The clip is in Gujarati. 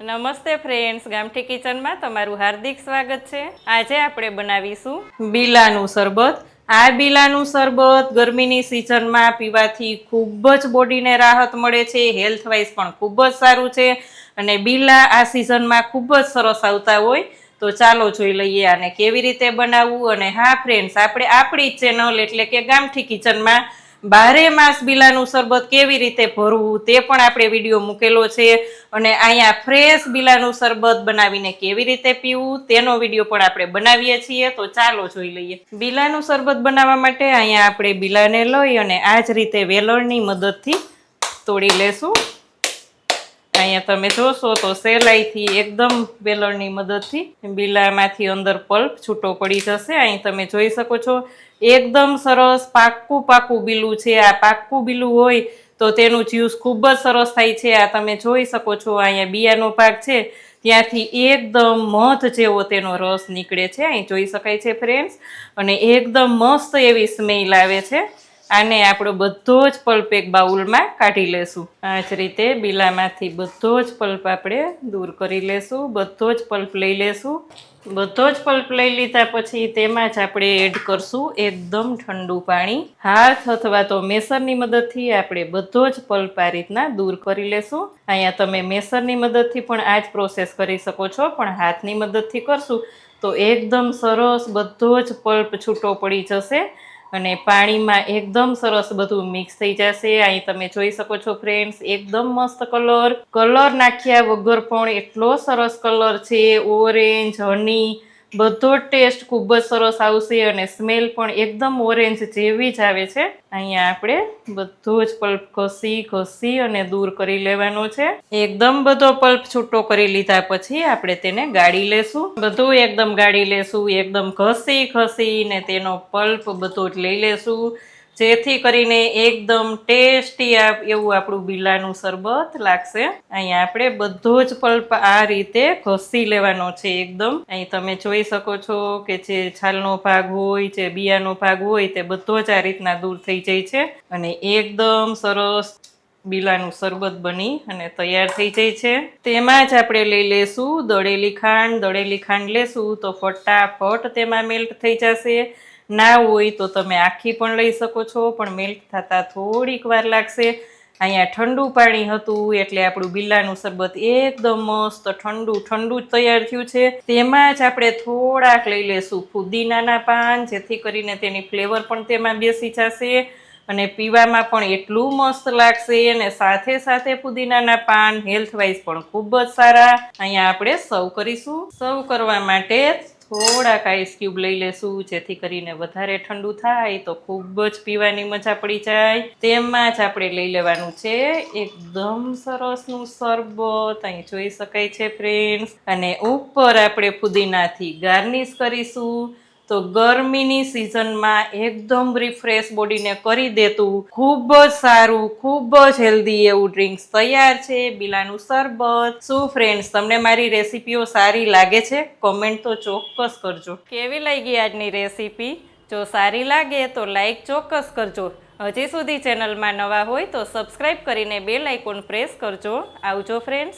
નમસ્તે ફ્રેન્ડ્સ ગામઠી કિચનમાં તમારું હાર્દિક સ્વાગત છે. આજે આપણે બનાવીશું બીલાનું શરબત. આ બીલાનું શરબત ગરમીની સિઝનમાં પીવાથી ખૂબ જ બોડીને રાહત મળે છે હેલ્થ વાઇઝ પણ ખૂબ જ સારું છે અને બીલા આ સિઝનમાં ખૂબ જ સરસ આવતા હોય. તો ચાલો જોઈ લઈએ આને કેવી રીતે બનાવવું અને હા ફ્રેન્ડ્સ આપણે આપણી જ ચેનલ એટલે કે ગામઠી કિચનમાં બારે માસ બીલાનું શરબત કેવી રીતે ભરવું તે પણ આપણે વીડિયો મૂકેલો છે. અને અહીંયા ફ્રેશ બીલાનું શરબત બનાવીને કેવી રીતે પીવું તેનો વીડિયો પણ આપણે બનાવીએ છીએ. તો ચાલો જોઈ લઈએ. બીલાનું શરબત બનાવવા માટે અહીંયા આપણે બીલાને લઈ અને આ જ રીતે વેલણની મદદથી તોડી લેશું. અહીંયા તમે જોશો તો સહેલાઈથી એકદમ વેલણની મદદથી બીલામાંથી અંદર પલ્પ છૂટો પડી જશે. અહીં તમે જોઈ શકો છો, એકદમ સરસ પાક્કું પાક્કું બીલું છે. આ પાક્કું બીલું હોય તો તેનું જ્યુસ ખૂબ જ સરસ થાય છે. આ તમે જોઈ શકો છો, અહીંયા બિયાનો ભાગ છે. ત્યાંથી એકદમ મધ જેવો તેનો રસ નીકળે છે. અહીં જોઈ શકાય છે ફ્રેન્ડ્સ અને એકદમ મસ્ત એવી સ્મેલ આવે છે. આને આપણો બધો જ પલ્પ એક બાઉલમાં કાઢી લેશું. આ જ રીતે બીલામાંથી બધો જ પલ્પ આપણે દૂર કરી લેશું, બધો જ પલ્પ લઈ લેશું. બધો જ પલ્પ લઈ લીધા પછી તેમાં જ આપણે એડ કરશું એકદમ ઠંડુ પાણી. હાથ અથવા તો મેસરની મદદથી આપણે બધો જ પલ્પ આ રીતના દૂર કરી લેશું. અહીંયા તમે મેસરની મદદથી પણ આ જ પ્રોસેસ કરી શકો છો, પણ હાથની મદદથી કરશું તો એકદમ સરસ બધો જ પલ્પ છૂટો પડી જશે. અને પાણીમાં એકદમ સરસ બધું મિક્સ થઈ જશે. અહીં તમે જોઈ શકો છો ફ્રેન્ડ્સ એકદમ મસ્ત કલર કલર નાખ્યા વગર પણ એટલો સરસ કલર છે. ઓરેન્જ હની બધો ટેસ્ટ ખૂબ જ સરસ આવશે અને સ્મેલ પણ એકદમ ઓરેન્જ જેવી જ આવે છે. અહીંયા આપણે બધો જ પલ્પ ઘસી ઘસી અને દૂર કરી લેવાનો છે. એકદમ બધો પલ્પ છૂટો કરી લીધા પછી આપણે તેને ગાળી લેશું. બધું એકદમ ગાળી લેશું, એકદમ ઘસી, ઘસીને તેનો પલ્પ બધો જ લઈ લેશું. જેથી કરીને એકદમ ટેસ્ટી એવું આપણું બીલાનું શરબત લાગશે. અહીંયા આપણે બધો જ પલ્પ આ રીતે ઘસી લેવાનો છે એકદમ. અહીં તમે જોઈ શકો છો કે જે છાલનો ભાગ હોય, જે બિયાનો ભાગ હોય, તે બધો જ આ રીતના દૂર થઈ જાય છે અને એકદમ સરસ બીલાનું શરબત બની અને તૈયાર થઈ જાય છે. તેમાં જ આપણે લઈ લેશું દળેલી ખાંડ. દળેલી ખાંડ લેશું તો ફટાફટ તેમાં મેલ્ટ થઈ જશે. ના હોય તો તમે આખી પણ લઈ શકો છો, પણ મેલ્ટ થતાં થોડીક વાર લાગશે. અહીંયા ઠંડુ પાણી હતું, એટલે આપણું બિલ્લાનું શરબત એકદમ મસ્ત ઠંડુ ઠંડુ જ તૈયાર થયું છે. તેમાં જ આપણે થોડાક લઈ લેશું. ફુદીનાના પાન, જેથી કરીને તેની ફ્લેવર પણ તેમાં બેસી જશે. અને પીવામાં પણ એટલું મસ્ત લાગશે અને સાથે સાથે પુદીનાના પાન હેલ્થ વાઇઝ પણ ખૂબ જ સારા. અહીંયા આપણે સર્વ કરીશું. સર્વ કરવા માટે થોડાક આઈસ ક્યુબ લઈ લેશું, જેથી કરીને વધારે ઠંડુ થાય તો ખૂબ જ પીવાની મજા પડી જાય. તેમાં જ આપણે લઈ લેવાનું છે એકદમ સરસનું શરબત, અહીં જોઈ શકાય છે ફ્રેન્ડ્સ અને ઉપર આપણે પુદીનાથી ગાર્નિશ કરીશું. તો ગરમીની સિઝનમાં એકદમ રિફ્રેશ બોડીને કરી દેતું. ખૂબ જ સારું, ખૂબ જ હેલ્ધી એવું ડ્રિંક્સ તૈયાર છે. બીલાનું શરબત. શું ફ્રેન્ડ્સ તમને મારી રેસીપીઓ સારી લાગે છે? કોમેન્ટ તો ચોક્કસ કરજો. કેવી લાગી આજની રેસીપી? જો સારી લાગે તો લાઈક ચોક્કસ કરજો. હજી સુધી ચેનલમાં નવા હોય તો સબસ્ક્રાઈબ કરીને બેલ આઇકોન પ્રેસ કરજો. આવજો ફ્રેન્ડ્સ